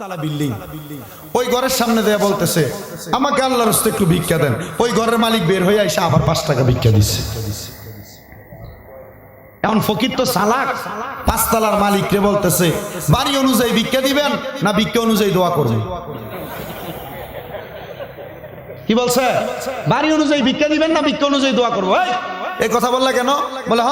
তালা বিল্ডিং। ওই ঘরের সামনে দেয়া বলতেছে, আমাকে আল্লাহর একটু ভিক্ষা দেন। ওই ঘরের মালিক বের হয়ে এসে আবার পাঁচ টাকা ভিক্ষা দিচ্ছে এখন ফকির তো সালাক পাঁচতলার মালিক রে বলতেছে, বাড়ি অনুযায়ী ভিক্ষা দিবেন না ভিক্ষা অনুযায়ী দোয়া করবেন? কি বলছে? বাড়ি অনুযায়ী ভিক্ষা দিবেন না ভিক্ষা অনুযায়ী দোয়া করব? এই কথা বললা কেন? বলে, হ,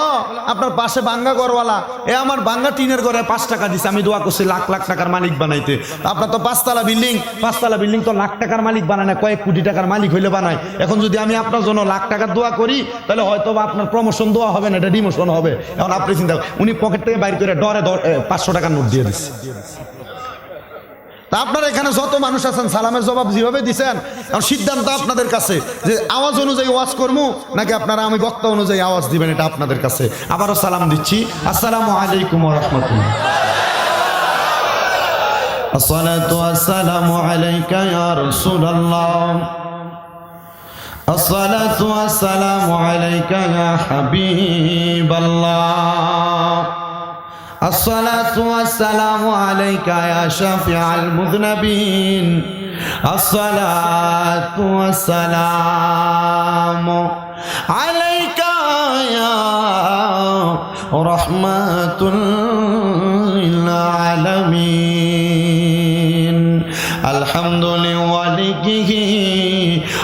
আপনার পাশে বাঙ্গা ঘরওয়ালা। এ আমার বাঙ্গা টিনের ঘরে পাঁচ টাকা দিছে। আমি দোয়া করছি লাখ লাখ টাকার মালিক বানাইতে। আপনার তো পাঁচতলা বিল্ডিং। পাঁচতলা বিল্ডিং তো লাখ টাকার মালিক বানায় না, কয়েক কোটি টাকার মালিক হইলে বানায়। এখন যদি আমি আপনার জন্য লাখ টাকার দোয়া করি, তাহলে হয়তো আপনার প্রমোশন দোয়া হবে না, এটা ডিমোশন হবে। এখন আপনি চিন্তা উনি পকেট থেকে বাইর করে ডরে পাঁচশো টাকার নোট দিয়ে দিচ্ছে তা আপনার এখানে যত মানুষ আছেন সালামের জবাব যেভাবে দিচ্ছেন এখন সিদ্ধান্ত আপনাদের কাছে যে আওয়াজ অনুযায়ী ওয়াজ করবো নাকি আপনারা আমি বক্তা অনুযায়ী আওয়াজ দিবেন এটা আপনাদের কাছে আবারও সালাম দিচ্ছি আসসালামু আলাইকুম রহমতুল্লাহ الصلاة والسلام عليك يا رسول الله الصلاة والسلام عليك يا حبيب الله الصلاة والسلام عليك يا شافع المذنبين. الصلاة والسلام عليك يا رحمة للعالمين. الحمد لوليه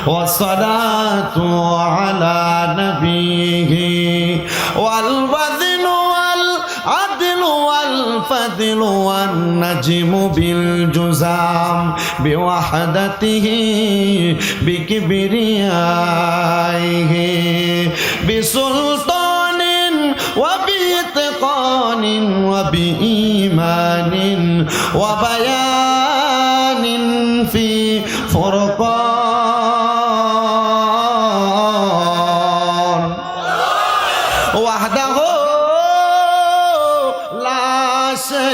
والصلاة على والنجم بالجزام بوحدته بكبريائه بسلطان وبإتقان وبإيمان وبيان في فرقان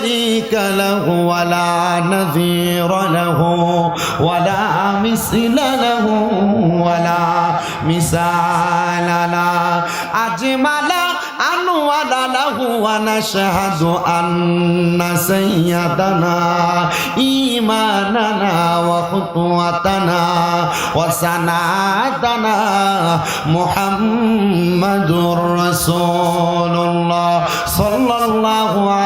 شريك له ولا نظير له ولا مثل له ولا مثال له. أجمل أنوار له ونشهد أن سيدنا إيماننا وخطوتنا وسنادنا محمد رسول الله صلى الله عليه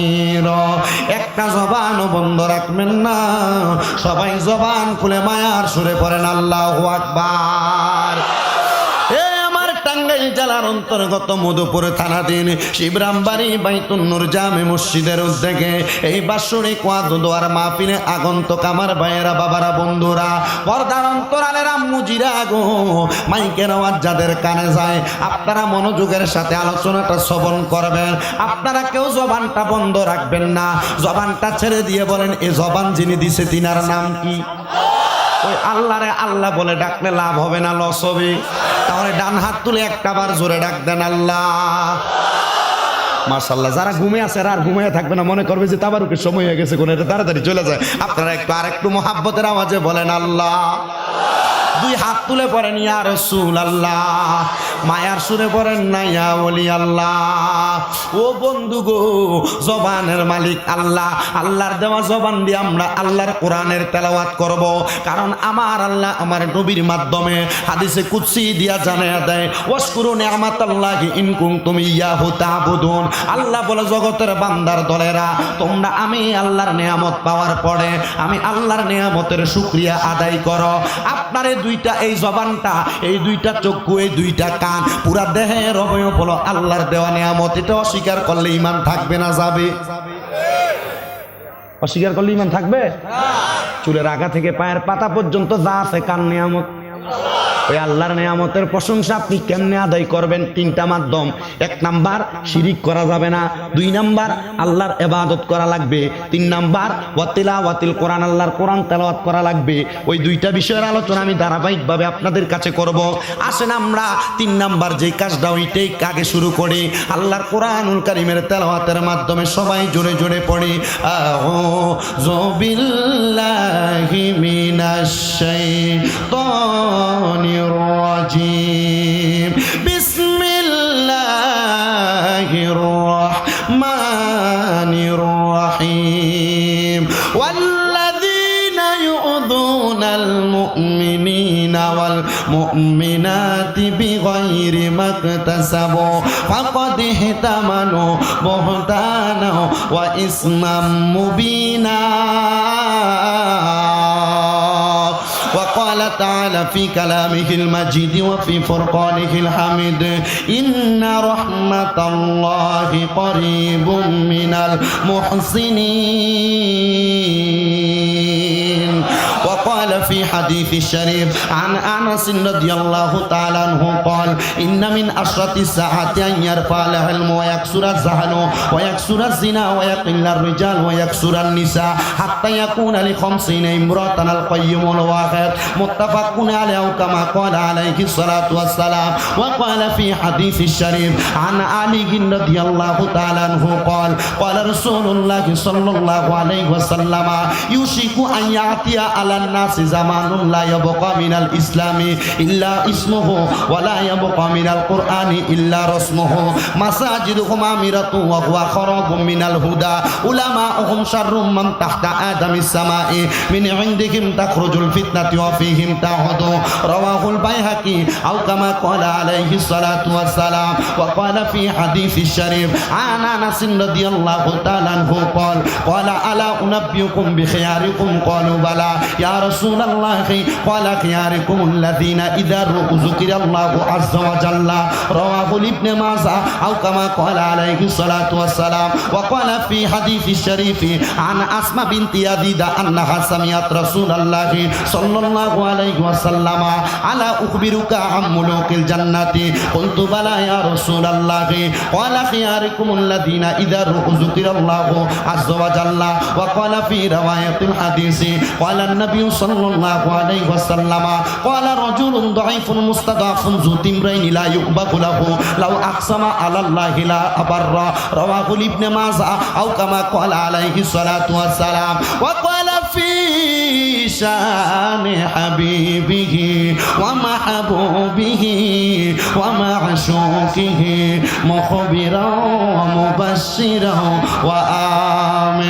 একটা জবানও বন্ধ রাখবেন না। সবাই জবান খুলে মায়ার সুরে পড়েন আল্লাহ আকবার। টাঙ্গাইল জেলার অন্তর্গত মধুপুর থানাধীন শিবরামবাড়ি বাইতুন্নুর জামে মসজিদের উদ্যোগে এই বাৎসরিক ওয়াদুদোয়ার মাহফিলে আগন্তক আমার ভাইয়েরা, বাবারা, বন্ধুরা, পর্দার অন্তরালের আম্মুজিরা গো, মাইকের আওয়াজ যাদের কানে যায়, আপনারা মনোযোগের সাথে আলোচনাটা শ্রবণ করবেন। আপনারা কেউ জবানটা বন্ধ রাখবেন না। জবানটা ছেড়ে দিয়ে বলেন, এ জবান যিনি দিছে, তিনার নাম কি? ওই আল্লাহরে আল্লাহ বলে ডাকলে লাভ হবে না, লস হবে। তাহলে ডান হাত তুলে একটা বার জোরে ডাক দেন আল্লাহ। মার্শাল্লাহ যারা ঘুমে আছে আর ঘুমিয়ে থাকবে না, মনে করবে যে তাবারুকের সময় হয়ে গেছে কোন এটা তাড়াতাড়ি চলে যায়। আপনারা একটু আর একটু মহাব্বতের আওয়াজে বলেন আল্লাহ। দুই হাত তুলে পড়েন, ইয়া রসুল আল্লাহ মায়ার সুরে পড়েন না ইয়া ওলি আল্লাহ। ও বন্ধু গো, জবানের মালিক আল্লাহ। আল্লাহর দেওয়া জবান দিয়ে আমরা আল্লাহর কোরআনের তেলাওয়াত করব। কারণ আমার আল্লাহ আমার নবীর মাধ্যমে হাদিসে কুৎসি দিয়া জানায়া দেয় ওয়াসকুরু নিয়ামাতাল্লাহি ইন কুনতুম ইয়াহু তা'বুদুন। আল্লাহ বলে, জগতের বান্দার দলেরা, তোমরা আমি আল্লাহর নিয়ামত পাওয়ার পরে আমি আল্লাহর নিয়ামতের শুকরিয়া আদায় করো। আপনারে দুইটা এই জবানটা, এই দুইটা চক্ষু, এই দুইটা কান পুরা দেহের অবয়ব হলো আল্লাহর দেওয়া নিয়ামত। এটা অস্বীকার করলে ইমান থাকবে না যাবে। অস্বীকার করলে ইমান থাকবে? চুলের আগা থেকে পায়ের পাতা পর্যন্ত যা আছে কার নিয়ামত? ওই আল্লাহর নেয়ামতের প্রশংসা আপনি কেমনে আদায় করবেন? তিনটা মাধ্যম। এক নাম্বার, শিরিক করা যাবে না। দুই নাম্বার, আল্লাহর এবাদত করা লাগবে। তিন নাম্বার ওয়াতিলা ওয়াতিল কোরআন, আল্লাহর কোরআন তেলাওয়াত করা লাগবে। ওই দুইটা বিষয়ের আলোচনা আমি ধারাবাহিকভাবে আপনাদের কাছে করব। আসেন আমরা তিন নাম্বার যে কাজটা, ওইটাই আগে শুরু করি। আল্লাহর কোরআনুল কারিমের তেলাওয়াতের মাধ্যমে সবাই জোরে জোরে পড়ি। আউযু বিল্লাহি মিনাশ الرجيم. بسم الله الرحمن الرحيم. والذين يؤذون المؤمنين والمؤمنات بغير ما اكتسبوا فقد احتملوا بهتانا وإثما مبينا. وقال تعالى في كلامه المجيد وفي فرقانه الحميد إن رحمة الله قريب من المحسنين. وقال في حديث الشريف عن أنس رضي الله تعالى عنه قال إن من أشرط الساعة أن يرفع العلم ويكسر الزهن ويكسر الزنا ويقل الرجال ويكسر النساء حتى يكون لخمسين امرأة القيم الواحد. متفق عليه كما قال عليه الصلاة والسلام. وقال في حديث الشريف عن علي رضي الله تعالى عنه قال قال رسول الله صلى الله عليه وسلم يوشك أن يأتي على الناس زمان لا يبقى من الإسلام إلا اسمه ولا يبقى من القرآن إلا رسمه. مساجدهم عامرة وهو خراب من الهدى. علماؤهم شر من تحت آدم السماء. من عندهم تخرج الفتنة وفيهم تعهد. رواه البيهقي أو كما قال عليه الصلاة والسلام. وقال في حديث الشريف عن أنس رضي الله تعالى عنه قال قال ألا أنبئكم بخياركم؟ قالوا بلى. يا رسول الله قال خياركم الذين إذا ذكر الله عز وجل رواه ابن ماجه أو كما قال عليه الصلاة والسلام وقال في حديث الشريف عن أسماء بنت يزيد أنها سمعت رسول الله صلى الله عليه وسلم على أخبرك عن ملوك الجنة قلت بلى يا رسول الله قال خياركم الذين إذا ذكر الله عز وجل وقال في رواية الحديث قال النبي صلى الله عليه وسلم قال رجل ضعيف مستضعف ذو تمرين لا يقبل له لو أقسم على الله لا أبر رواه ابن ماجه أو كما قال عليه الصلاة والسلام وقال في شان حبيبه ومحبوبه ومعشوقه مخبرا ومبشرا وآمرا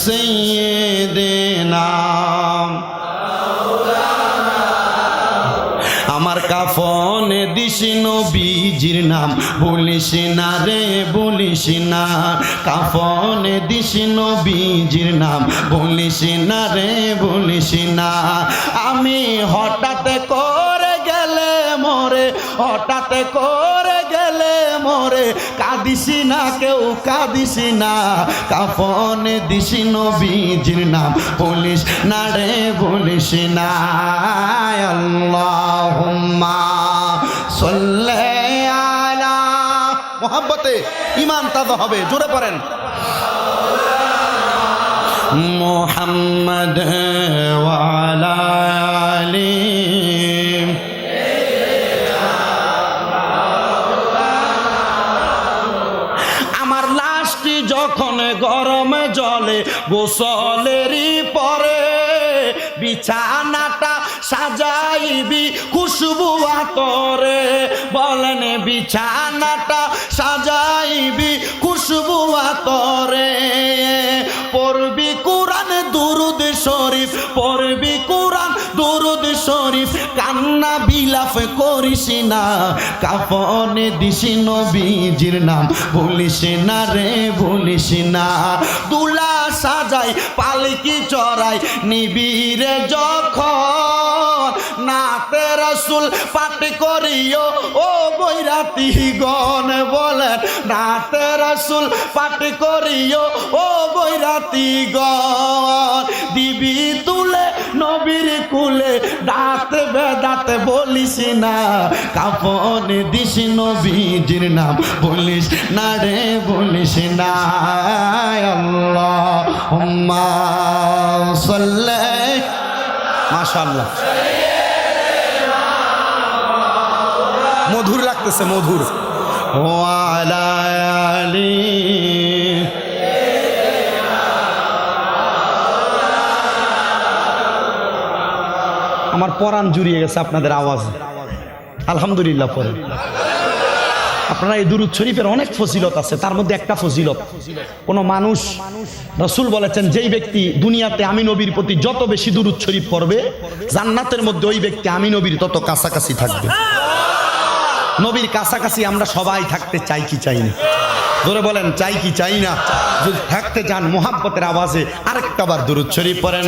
سيدنا আমার কাফনে দিস নবীজির নাম বলিস না রে বলিস না কাফনে দিস নবীজির নাম বলিস না রে বলিস না আমি হঠাৎ করে গেলে মরে হঠাৎ করে গেলে মরে কাঁদিস না, কেউ কাঁদিস না। কাফনে দিস নবীজির নাম, বলিস না রে, বলিস না। আল্লাহুম্মা সাল্লি ইমান তাজা হবে, জোরে পড়েন। মোহাম্মদ ওয়ালা আলী গোসলেরই পরে বিছানাটা সাজাইবি খুশবু আতরে। বলেন বিছানাটা সাজাইবি খুশবু আতরে। পড়বি কোরআন দুরুদ শরীফ, পড়বি কান্না বিলাপ করিস না। কাপনে দিস নবীজির নাম। বলিস না রে বলিস না। দুলা সাজাই, পালকি চড়াই নিবিরে যখন নাতে রসুল পাঠ করিও, ও বৈরাতি গণ বলেন, নাতে রসুল পাঠ করিও, ও বৈরাতি গণ, দিবি নবীর দাঁতে বেদাতে বলিস না কাপন দিস নবীজির নাম। বলিস না রে, বলিস না আল্লাহ মাশাআল্লাহ। মধুর লাগতেছে, মধুর। ও আলা আমার পরাণ জুড়িয়ে গেছে আপনাদের আওয়াজ। আলহামদুলিল্লাহ পরে। আপনারা এই দুরুদ শরীফের অনেক ফজিলত আছে, তার মধ্যে একটা ফজিলত। কোন মানুষ রসুল বলেছেন, যেই ব্যক্তি দুনিয়াতে আমি নবীর প্রতি যত বেশি দুরুদ শরীফ পড়বে, জান্নাতের মধ্যে ওই ব্যক্তি আমি নবীর তত কাছাকাছি থাকবে। নবীর কাছাকাছি আমরা সবাই থাকতে চাই কি চাই না? ধরে বলেন, চাই কি চাই না? যদি থাকতে চান, মোহাব্বতের আওয়াজে আরেকটা বার দুরুদ শরীফ পড়েন।